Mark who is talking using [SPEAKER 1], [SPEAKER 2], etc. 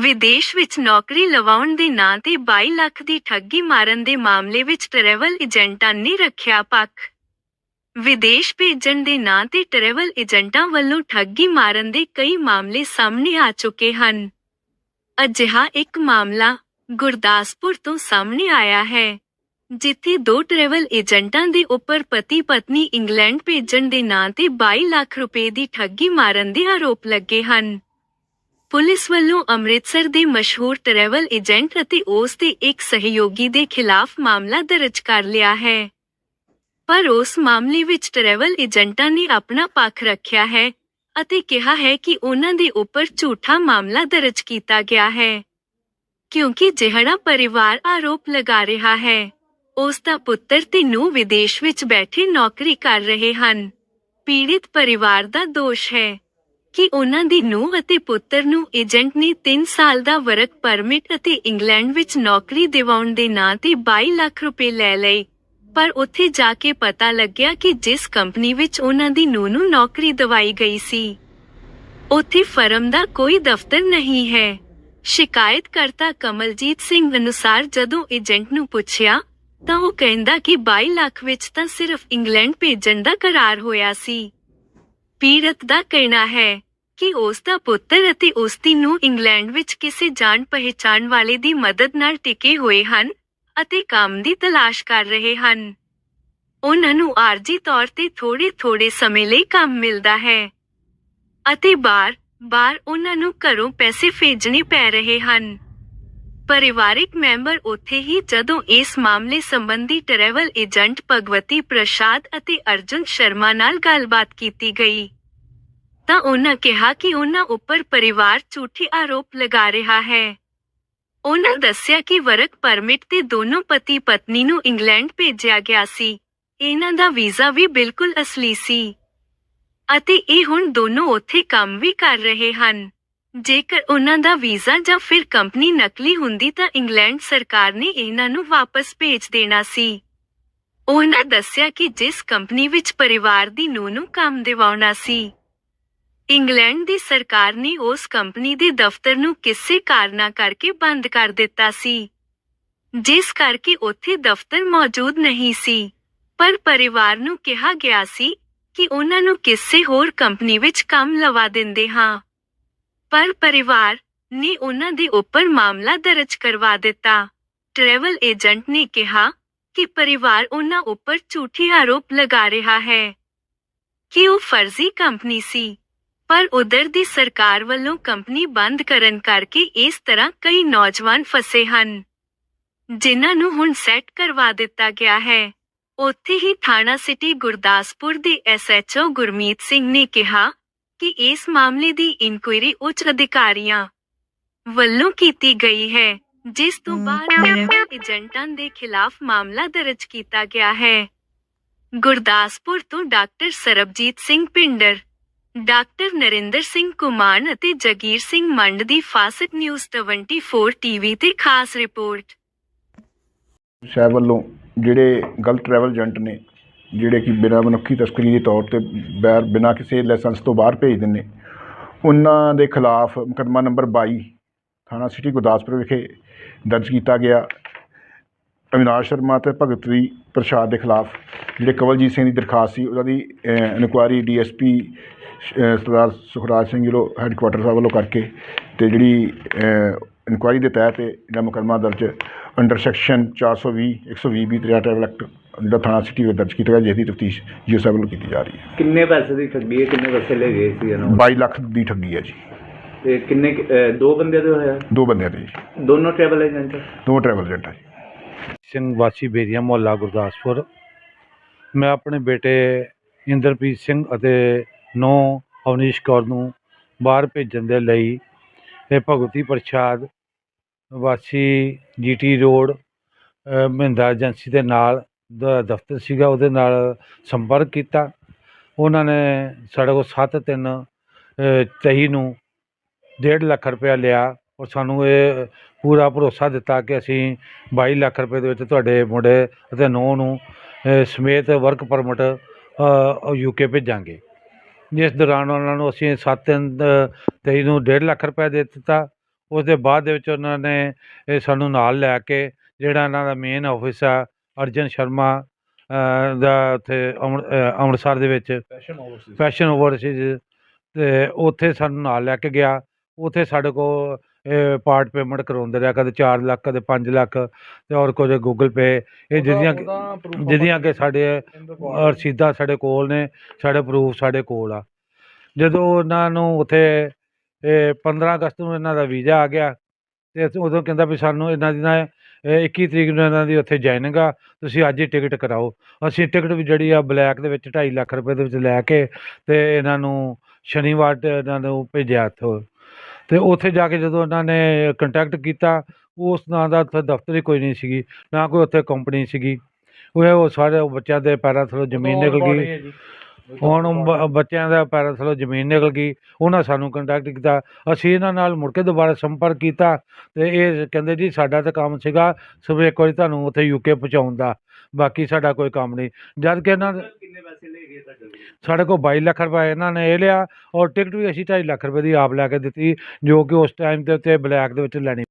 [SPEAKER 1] ਵਿਦੇਸ਼ ਵਿੱਚ ਨੌਕਰੀ ਲਵਾਉਣ ਦੇ ਨਾਂ ਤੇ ਬਾਈ ਲੱਖ ਦੀ ਠੱਗੀ ਮਾਰਨ ਦੇ ਮਾਮਲੇ ਵਿੱਚ ਟਰੈਵਲ ਏਜੰਟਾਂ ਨੇ ਰੱਖਿਆ ਪੱਖ। ਵਿਦੇਸ਼ ਭੇਜਣ ਦੇ ਨਾਂ ਤੇ ਟਰੈਵਲ ਏਜੰਟਾਂ ਵੱਲੋਂ ਠੱਗੀ ਮਾਰਨ ਦੇ ਕਈ ਮਾਮਲੇ ਸਾਹਮਣੇ ਆ ਚੁੱਕੇ ਹਨ। ਅਜਿਹਾ ਇੱਕ ਮਾਮਲਾ ਗੁਰਦਾਸਪੁਰ ਤੋਂ ਸਾਹਮਣੇ ਆਇਆ ਹੈ, ਜਿੱਥੇ ਦੋ ਟਰੈਵਲ ਏਜੰਟਾਂ ਦੇ ਉੱਪਰ ਪਤੀ ਪਤਨੀ ਇੰਗਲੈਂਡ ਭੇਜਣ ਦੇ ਨਾਂ ਤੇ 22 ਲੱਖ ਰੁਪਏ ਦੀ ਠੱਗੀ ਮਾਰਨ ਦੇ ਆਰੋਪ ਲੱਗੇ ਹਨ। ਪੁਲਿਸ ਵੱਲੋਂ ਅੰਮ੍ਰਿਤਸਰ ਦੇ ਮਸ਼ਹੂਰ ਟਰੈਵਲ ਏਜੰਟ ਅਤੇ ਉਸ ਦੇ ਇੱਕ ਸਹਿਯੋਗੀ ਦੇ ਖਿਲਾਫ ਮਾਮਲਾ ਦਰਜ ਕਰ ਲਿਆ ਹੈ। ਪਰ ਉਸ ਮਾਮਲੇ ਵਿੱਚ ਟਰੈਵਲ ਏਜੰਟਾਂ ਨੇ ਆਪਣਾ ਪੱਖ ਰੱਖਿਆ ਹੈ ਅਤੇ ਕਿਹਾ ਹੈ ਕਿ ਉਹਨਾਂ ਦੇ ਉੱਪਰ ਝੂਠਾ ਮਾਮਲਾ ਦਰਜ ਕੀਤਾ ਗਿਆ ਹੈ। ਕਿਉਂਕਿ ਜਿਹੜਾ ਪਰਿਵਾਰ ਆਰੋਪ ਲਗਾ ਰਿਹਾ ਹੈ, ਉਸ ਦਾ ਪੁੱਤਰ ਤੇ ਨੂੰ ਵਿਦੇਸ਼ ਵਿੱਚ ਬੈਠੇ ਨੌਕਰੀ ਕਰ ਰਹੇ ਹਨ। ਪੀੜਿਤ ਪਰਿਵਾਰ ਦਾ ਦੋਸ਼ ਹੈ। ਕਿ ਉਹਨਾਂ ਦੀ ਨੂੰਹ ਅਤੇ ਪੁੱਤਰ ਨੂੰ ਏਜੰਟ ਨੇ 3 ਸਾਲ ਦਾ ਵਰਕ ਪਰਮਿਟ ਅਤੇ ਇੰਗਲੈਂਡ ਵਿੱਚ ਨੌਕਰੀ ਦਿਵਾਉਣ ਦੇ ਨਾਂ ਤੇ 22 ਲੱਖ ਰੁਪਏ ਲੈ ਲਏ। ਪਰ ਉੱਥੇ ਜਾ ਕੇ ਪਤਾ ਲੱਗਿਆ ਕਿ ਜਿਸ ਕੰਪਨੀ ਵਿੱਚ ਉਹਨਾਂ ਦੀ ਨੂੰਹ ਨੂੰ ਨੌਕਰੀ ਦਵਾਈ ਗਈ ਸੀ, ਉੱਥੇ ਫਰਮ ਦਾ ਕੋਈ ਦਫ਼ਤਰ ਨਹੀਂ ਹੈ। ਸ਼ਿਕਾਇਤਕਰਤਾ ਕਮਲਜੀਤ ਸਿੰਘ ਅਨੁਸਾਰ ਜਦੋਂ ਏਜੰਟ ਨੂੰ ਪੁੱਛਿਆ, ਤਾਂ ਉਹ ਕਹਿੰਦਾ ਕਿ 22 ਲੱਖ ਵਿੱਚ ਤਾਂ ਸਿਰਫ ਇੰਗਲੈਂਡ ਭੇਜਣ ਦਾ ਕਰਾਰ ਹੋਇਆ ਸੀ। ਪੀੜਤ ਦਾ ਕਹਿਣਾ ਹੈ ਕਿ ਉਸ ਦਾ ਪੁੱਤਰ ਅਤੇ ਉਸ ਦੀ ਨੂੰ ਇੰਗਲੈਂਡ ਵਿੱਚ ਕਿਸੇ ਜਾਣ ਪਹਿਚਾਣ ਵਾਲੇ ਦੀ ਮਦਦ ਨਾਲ ਟਿਕੇ ਹੋਏ ਹਨ ਅਤੇ ਕੰਮ ਦੀ ਤਲਾਸ਼ ਕਰ ਰਹੇ ਹਨ। ਉਹਨਾਂ ਨੂੰ ਆਰਜੀ ਤੌਰ ਤੇ ਥੋੜੇ ਥੋੜੇ ਸਮੇਂ ਲਈ ਕੰਮ ਮਿਲਦਾ ਹੈ ਅਤੇ ਬਾਰ ਬਾਰ ਉਹਨਾਂ ਨੂੰ ਘਰੋਂ ਪੈਸੇ ਭੇਜਣੇ ਪੈ ਰਹੇ ਹਨ। ਪਰਿਵਾਰਿਕ ਮੈਂਬਰ ਉੱਥੇ ਹੀ ਜਦੋਂ ਇਸ ਮਾਮਲੇ ਸੰਬੰਧੀ ਟਰੈਵਲ ਏਜੰਟ ਭਗਵਤੀ ਪ੍ਰਸਾਦ ਅਤੇ ਅਰਜੁਨ ਸ਼ਰਮਾ ਨਾਲ ਗੱਲਬਾਤ ਕੀਤੀ ਗਈ, ਤਾਂ ਉਹਨਾਂ ਕਿਹਾ ਕਿ ਉਹਨਾਂ ਉੱਪਰ ਪਰਿਵਾਰ ਝੂਠੇ ਆਰੋਪ ਲਗਾ ਰਿਹਾ ਹੈ। ਉਹਨਾਂ ਦੱਸਿਆ ਕਿ ਵਰਕ ਪਰਮਿਟ ਤੇ ਦੋਨੋਂ ਪਤੀ ਪਤਨੀ ਨੂੰ ਇੰਗਲੈਂਡ ਭੇਜਿਆ ਗਿਆ ਸੀ। ਇਹਨਾਂ ਦਾ ਵੀਜ਼ਾ ਵੀ ਬਿਲਕੁਲ ਅਸਲੀ ਸੀ ਅਤੇ ਇਹ ਹੁਣ ਦੋਨੋਂ ਉੱਥੇ ਕੰਮ ਵੀ ਕਰ ਰਹੇ ਹਨ। ਜੇਕਰ ਉਹਨਾਂ ਦਾ ਵੀਜ਼ਾ ਜਾਂ ਫਿਰ ਕੰਪਨੀ ਨਕਲੀ ਹੁੰਦੀ ਤਾਂ ਇੰਗਲੈਂਡ ਸਰਕਾਰ ਨੇ ਇਹਨਾਂ ਨੂੰ ਵਾਪਸ ਭੇਜ ਦੇਣਾ ਸੀ। ਉਹਨਾਂ ਦੱਸਿਆ ਕਿ ਜਿਸ ਕੰਪਨੀ ਵਿੱਚ ਪਰਿਵਾਰ ਦੀ ਨੂੰਹ ਨੂੰ ਕੰਮ ਦਿਵਾਉਣਾ ਸੀ, ਇੰਗਲੈਂਡ ਦੀ ਸਰਕਾਰ ਨੇ ਉਸ ਕੰਪਨੀ ਦੇ ਦਫ਼ਤਰ ਨੂੰ ਕਿਸੇ ਕਾਰਨਾ ਕਰਕੇ ਬੰਦ ਕਰ ਦਿੱਤਾ ਸੀ, ਜਿਸ ਕਰਕੇ ਉੱਥੇ ਦਫ਼ਤਰ ਮੌਜੂਦ ਨਹੀਂ ਸੀ। ਪਰ ਪਰਿਵਾਰ ਨੂੰ ਕਿਹਾ ਗਿਆ ਸੀ ਕਿ ਉਹਨਾਂ ਨੂੰ ਕਿਸੇ ਹੋਰ ਕੰਪਨੀ ਵਿੱਚ ਕੰਮ ਲਵਾ ਦਿੰਦੇ ਹਾਂ। ਪਰ ਪਰਿਵਾਰ ਨੇ ਉਹਨਾਂ ਦੇ ਉੱਪਰ ਮਾਮਲਾ ਦਰਜ ਕਰਵਾ ਦਿੱਤਾ। ਟਰੈਵਲ ਏਜੰਟ ਨੇ ਕਿਹਾ ਕਿ ਪਰਿਵਾਰ ਉਹਨਾਂ ਉੱਪਰ ਝੂਠੇ ਆਰੋਪ ਲਗਾ ਰਿਹਾ ਹੈ ਕਿ ਉਹ ਫਰਜ਼ੀ ਕੰਪਨੀ ਸੀ, ਪਰ ਉਧਰ ਦੀ ਸਰਕਾਰ ਵੱਲੋਂ ਕੰਪਨੀ ਬੰਦ ਕਰਨ ਕਰਕੇ ਇਸ ਤਰ੍ਹਾਂ ਕਈ ਨੌਜਵਾਨ ਫਸੇ ਹਨ, ਜਿਨ੍ਹਾਂ ਨੂੰ ਹੁਣ ਸੈੱਟ ਕਰਵਾ ਦਿੱਤਾ ਗਿਆ ਹੈ। ਉੱਥੇ ਹੀ ਥਾਣਾ ਸਿਟੀ ਗੁਰਦਾਸਪੁਰ ਦੇ ਐਸਐਚਓ ਗੁਰਮੀਤ ਸਿੰਘ ਨੇ ਕਿਹਾ ਕਿ ਇਸ ਮਾਮਲੇ ਦੀ ਇਨਕੁਆਇਰੀ ਉੱਚ ਅਧਿਕਾਰੀਆਂ ਵੱਲੋਂ ਕੀਤੀ ਗਈ ਹੈ ਜਿਸ ਤੋਂ ਬਾਅਦ ਟਰੈਵਲ ਏਜੰਟਾਂ ਦੇ ਖਿਲਾਫ ਮਾਮਲਾ ਦਰਜ ਕੀਤਾ ਗਿਆ ਹੈ। ਗੁਰਦਾਸਪੁਰ ਤੋਂ ਡਾਕਟਰ ਸਰਬਜੀਤ ਸਿੰਘ ਪਿੰਡਰ ਡਾਕਟਰ ਨਰਿੰਦਰ ਸਿੰਘ ਕੁਮਾਨ ਅਤੇ ਜਗੀਰ ਸਿੰਘ ਮੰਡ ਦੀ ਫਾਸਟ ਨਿਊਜ਼ 24 ਟੀਵੀ ਤੇ ਖਾਸ ਰਿਪੋਰਟ।
[SPEAKER 2] ਸਾਹਿਬ ਵੱਲੋਂ ਜਿਹੜੇ ਗਲਤ ਟਰੈਵਲ ਏਜੰਟ ਨੇ ਜਿਹੜੇ ਕਿ ਬਿਨਾਂ ਮਨੁੱਖੀ ਤਸਕਰੀ ਦੇ ਤੌਰ ਤੇ ਬੈਰ ਬਿਨਾਂ ਕਿਸੇ ਲਾਇਸੈਂਸ ਤੋਂ ਬਾਹਰ ਭੇਜਦੇ ਨੇ ਉਹਨਾਂ ਦੇ ਖਿਲਾਫ ਮੁਕੱਦਮਾ ਨੰਬਰ 22 ਥਾਣਾ ਸਿਟੀ ਗੁਰਦਾਸਪੁਰ ਵਿਖੇ ਦਰਜ ਕੀਤਾ ਗਿਆ। ਅਵਿਨਾਸ਼ ਸ਼ਰਮਾ ਤੇ ਭਗਤਵੀ ਪ੍ਰਸਾਦ ਦੇ ਖਿਲਾਫ, ਜਿਹੜੇ ਕਵਲਜੀਤ ਸਿੰਘ ਦੀ ਦਰਖਾਸਤ ਸੀ, ਉਹਨਾਂ ਦੀ inquiry DSP Sardar Sukhraj Singh ji headquarter ਸਾਹਿਬ ਵੱਲੋਂ ਕਰਕੇ ਤੇ ਜਿਹੜੀ ਇਨਕੁਆਇਰੀ ਦੇ ਤਹਿਤ ਜਿਹੜਾ ਮੁਕੱਦਮਾ ਦਰਜ ਅੰਡਰ ਸੈਕਸ਼ਨ 420 120 ਬੀ ਤ੍ਰਿਆ ਟਰੈਵਲ ਐਕਟ ਜਿਹੜਾ ਥਾਣਾ ਸਿਟੀ ਵਿੱਚ ਦਰਜ ਕੀਤਾ ਗਿਆ ਜਿਸ ਦੀ ਤਫਤੀਸ਼ ਜੀਓ ਸਾਹਿਬ ਵੱਲੋਂ ਕੀਤੀ ਜਾ ਰਹੀ ਹੈ।
[SPEAKER 3] ਕਿੰਨੇ ਪੈਸੇ ਦੀ ਠੱਗੀ ਹੈ? ਕਿੰਨੇ ਪੈਸੇ ਲੈ ਗਏ ਸੀ ਇਹਨਾਂ ਨੂੰ?
[SPEAKER 2] 22 ਲੱਖ ਦੀ ਠੱਗੀ ਹੈ ਜੀ।
[SPEAKER 3] ਤੇ ਕਿੰਨੇ ਕੁ- ਅਹ ਦੋ ਬੰਦੇ ਦੇ ਹੋਇਆ?
[SPEAKER 2] ਦੋ ਬੰਦਿਆਂ ਦੇ ਜੀ।
[SPEAKER 3] ਦੋਨੋਂ ਟਰੈਵਲ ਏਜੰਟ
[SPEAKER 2] ਦੋ ਟਰੈਵਲ ਏਜੰਟ ਹੈ ਜੀ।
[SPEAKER 4] ਸਿੰਘ ਵਾਸੀ ਬੇਰੀਆ ਮੁਹੱਲਾ ਗੁਰਦਾਸਪੁਰ। ਮੈਂ ਆਪਣੇ ਬੇਟੇ ਇੰਦਰਪ੍ਰੀਤ ਸਿੰਘ ਅਤੇ ਨੌ ਅਵਨੀਸ਼ ਕੌਰ ਨੂੰ ਬਾਹਰ ਭੇਜਣ ਦੇ ਲਈ ਇਹ ਭਗਵਤੀ ਪ੍ਰਸ਼ਾਦ ਵਾਸੀ ਜੀਟੀ ਰੋਡ ਅ, ਮਹਿੰਦਰਾ ਏਜੰਸੀ ਦੇ ਨਾਲ ਦਾ ਦਫ਼ਤਰ ਸੀਗਾ, ਉਹਦੇ ਨਾਲ ਸੰਪਰਕ ਕੀਤਾ। ਉਹਨਾਂ ਨੇ ਸਾਡੇ ਕੋਲ 7 3 23 ਨੂੰ 1.5 ਲੱਖ ਰੁਪਇਆ ਲਿਆ ਔਰ ਸਾਨੂੰ ਇਹ ਪੂਰਾ ਭਰੋਸਾ ਦਿੱਤਾ ਕਿ ਅਸੀਂ 22 ਲੱਖ ਰੁਪਏ ਦੇ ਵਿੱਚ ਤੁਹਾਡੇ ਮੁੰਡੇ ਅਤੇ ਨੌ ਨੂੰ ਸਮੇਤ ਵਰਕ ਪਰਮਿਟ ਯੂਕੇ ਭੇਜਾਂਗੇ। ਜਿਸ ਦੌਰਾਨ ਉਹਨਾਂ ਨੂੰ ਅਸੀਂ 7 23 ਨੂੰ 1.5 ਲੱਖ ਰੁਪਏ ਦੇ ਦਿੱਤਾ। ਉਸ ਦੇ ਬਾਅਦ ਦੇ ਵਿੱਚ ਉਹਨਾਂ ਨੇ ਇਹ ਸਾਨੂੰ ਨਾਲ ਲੈ ਕੇ, ਜਿਹੜਾ ਇਹਨਾਂ ਦਾ ਮੇਨ ਆਫਿਸ ਆ ਅਰਜਨ ਸ਼ਰਮਾ ਦਾ ਉੱਥੇ ਅੰਮ੍ਰਿਤਸਰ ਦੇ ਵਿੱਚ ਫੈਸ਼ਨ ਓਵਰਸੀਜ਼ ਤੇ ਉੱਥੇ ਸਾਨੂੰ ਨਾਲ ਲੈ ਕੇ ਗਿਆ। ਉੱਥੇ ਸਾਡੇ ਕੋਲ ਪਾਰਟ ਪੇਮੈਂਟ ਕਰਾਉਂਦੇ ਰਿਹਾ। ਕਦੇ 4 ਲੱਖ ਕਦੇ 5 ਲੱਖ ਤੇ ਔਰ ਕੁਝ ਗੂਗਲ ਪੇ ਇਹ ਜਿਹਦੀਆਂ ਜਿਹਦੀਆਂ ਕਿ ਸਾਡੇ ਰਸੀਦਾਂ ਸਾਡੇ ਕੋਲ ਨੇ ਸਾਡੇ ਪ੍ਰੂਫ ਸਾਡੇ ਕੋਲ ਆ। ਜਦੋਂ ਉਹਨਾਂ ਨੂੰ ਉੱਥੇ ਇਹ 15 ਅਗਸਤ ਨੂੰ ਇਹਨਾਂ ਦਾ ਵੀਜ਼ਾ ਆ ਗਿਆ ਤੇ ਅਸੀਂ ਉਦੋਂ ਕਹਿੰਦਾ ਵੀ ਸਾਨੂੰ ਇਹਨਾਂ ਦੀ ਨਾ ਇਹ 21 ਤਰੀਕ ਨੂੰ ਇਹਨਾਂ ਦੀ ਉੱਥੇ joining ਆ ਤੁਸੀਂ ਅੱਜ ਹੀ ਟਿਕਟ ਕਰਾਓ। ਅਸੀਂ ਟਿਕਟ ਵੀ ਜਿਹੜੀ ਆ ਬਲੈਕ ਦੇ ਵਿੱਚ 2.5 ਲੱਖ ਰੁਪਏ ਦੇ ਵਿੱਚ ਲੈ ਕੇ ਤੇ ਇਹਨਾਂ ਨੂੰ ਸ਼ਨੀਵਾਰ ਇਹਨਾਂ ਨੂੰ ਭੇਜਿਆ ਇੱਥੋਂ ਤੇ ਉੱਥੇ ਜਾ ਕੇ ਜਦੋਂ ਉਹਨਾਂ ਨੇ ਕੰਟੈਕਟ ਕੀਤਾ ਉਸ ਨਾਂ ਦਾ ਉੱਥੇ ਦਫ਼ਤਰ ਹੀ ਕੋਈ ਨਹੀਂ ਸੀਗੀ ਨਾ ਕੋਈ ਉੱਥੇ ਕੰਪਨੀ ਸੀਗੀ। ਉਹ ਸਾਰੇ ਬੱਚਿਆਂ ਦੇ ਪੈਰਾਂ ਥੱਲੋਂ ਜ਼ਮੀਨ ਨਿਕਲ ਗਈ। ਹੁਣ ਉਹ ਬ- ਬੱਚਿਆਂ ਦਾ ਪੈਰਾਂ ਥੱਲੋਂ ਜ਼ਮੀਨ ਨਿਕਲ ਗਈ ਉਹਨਾਂ ਸਾਨੂੰ ਕੰਟੈਕਟ ਕੀਤਾ ਅਸੀਂ ਇਹਨਾਂ ਨਾਲ ਮੁੜ ਕੇ ਦੁਬਾਰਾ ਸੰਪਰਕ ਕੀਤਾ ਤੇ ਇਹ ਕਹਿੰਦੇ ਜੀ ਸਾਡਾ ਤਾਂ ਕੰਮ ਸੀਗਾ ਸਿਰਫ ਇੱਕ ਵਾਰੀ ਤੁਹਾਨੂੰ ਉੱਥੇ ਯੂਕੇ ਪਹੁੰਚਾਉਣ ਦਾ ਬਾਕੀ ਸਾਡਾ ਕੋਈ ਕੰਮ ਨਹੀਂ ਜਦ ਕਿ ਇਹਨਾਂ ਦੇ
[SPEAKER 3] ਕਿੰਨੇ ਪੈਸੇ ਲੈ ਗਏ ਤੁਹਾਡੇ ਕੋਲ?
[SPEAKER 4] ਸਾਡੇ ਕੋਲ 22 ਲੱਖ ਰੁਪਏ ਇਹਨਾਂ ਨੇ ਇਹ ਲਿਆ ਔਰ ਟਿਕਟ ਵੀ ਅਸੀਂ 2.5 ਲੱਖ ਰੁਪਏ ਦੀ ਆਪ ਲੈ ਕੇ ਦਿੱਤੀ ਜੋ ਕਿ ਉਸ ਟਾਈਮ ਦੇ ਉੱਤੇ ਬਲੈਕ ਦੇ ਵਿੱਚ ਲੈਣੀ